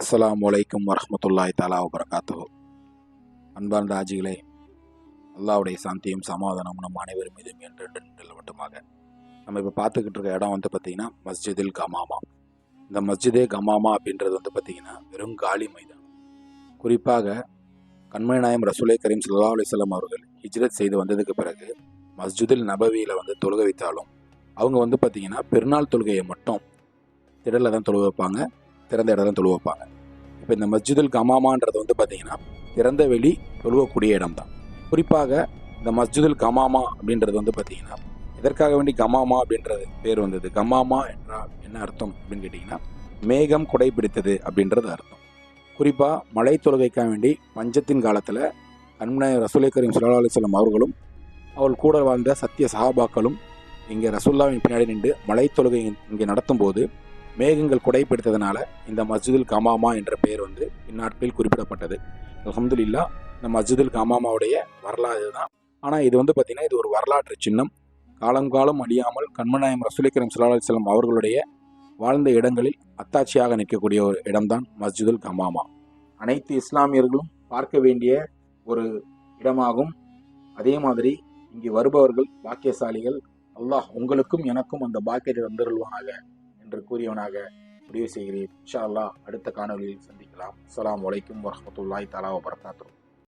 அஸ்லாம் அலைக்கும் வரமத்துல்லாய் தாலா வபரகாத்துஹு. அன்பார்ந்த ஆஜிகளே அல்லாவுடைய சாந்தியும் சமாதானமும் நம் அனைவரும் மீது என்று மட்டுமாக நம்ம இப்போ பார்த்துக்கிட்டு இருக்க இடம் வந்து பார்த்திங்கன்னா மஸ்ஜிதில் கமாமா. இந்த மஸ்ஜிதே கமாமா அப்படின்றது வந்து பார்த்திங்கன்னா வெறும் காலி மைதானம். குறிப்பாக கண்மணி நாயம் ரசூலை கரீம் ஸல்லல்லாஹு அலைஹி அவர்கள் ஹிஜ்ரத் செய்து வந்ததுக்கு பிறகு மஸ்ஜிதில் நபவியில் வந்து தொழுக வைத்தாலும் அவங்க வந்து பார்த்திங்கன்னா பெருநாள் தொழுகையை மட்டும் திடலில் தான் தொழுக வைப்பாங்க. திறந்த இடத்துல தொழு வைப்பாங்க இப்போ இந்த மஸ்ஜிதுல் கமாமான்றது வந்து பார்த்தீங்கன்னா திறந்த வெளி தொழுவக்கூடிய இடம் தான் குறிப்பாக இந்த மஸ்ஜிதுல் கமாமா அப்படின்றது வந்து பார்த்தீங்கன்னா இதற்காக வேண்டி கமாமா அப்படின்றது பேர் வந்தது? கமாமா என்றால் என்ன அர்த்தம் அப்படின்னு கேட்டிங்கன்னா மேகம் குடை பிடித்தது அப்படின்றது அர்த்தம். குறிப்பாக மலை தொழுகைக்காக வேண்டி பஞ்சத்தின் காலத்தில் கண்மனை ரசூலை கரீம் ஸல்லல்லாஹு அலைஹி அவர்களும் அவள் கூட வாழ்ந்த சத்திய சஹாபாக்களும் இங்கே ரசுல்லாவின் பின்னாடி நின்று மலை தொழுகை இங்கே நடத்தும் போது மேகங்கள் குடைப்பிடித்ததுனால இந்த மஸ்ஜிதுல் கமாமா என்ற பெயர் வந்து இந்நாட்களில் குறிப்பிடப்பட்டது. அல்ஹம்துலில்லா இந்த மஸ்ஜிதுல் கமாமாவுடைய வரலாறு தான் ஆனால் இது வந்து பார்த்திங்கன்னா இது ஒரு வரலாற்று சின்னம். காலங்காலம் அழியாமல் கண்மநாயம் ரசூலிகரம் சல்லா செல்லம் அவர்களுடைய வாழ்ந்த இடங்களில் அத்தாட்சியாக நிற்கக்கூடிய ஒரு இடம்தான் மஸ்ஜிதுல் கமாமா. அனைத்து இஸ்லாமியர்களும் பார்க்க வேண்டிய ஒரு இடமாகும். அதே மாதிரி இங்கு வருபவர்கள் பாக்கியசாலிகள் அல்லாஹ் உங்களுக்கும் எனக்கும் அந்த பாக்கியத்தை தந்தருள்வானாக. என்று கூறியவனாக முடிவு செய்கிறேன். இன்ஷா அல்லா அடுத்த காணொலியில் சந்திக்கலாம். அஸ்ஸலாமு அலைக்கும் வரமத்துல்லாய் தலா வபரகாத்துஹு.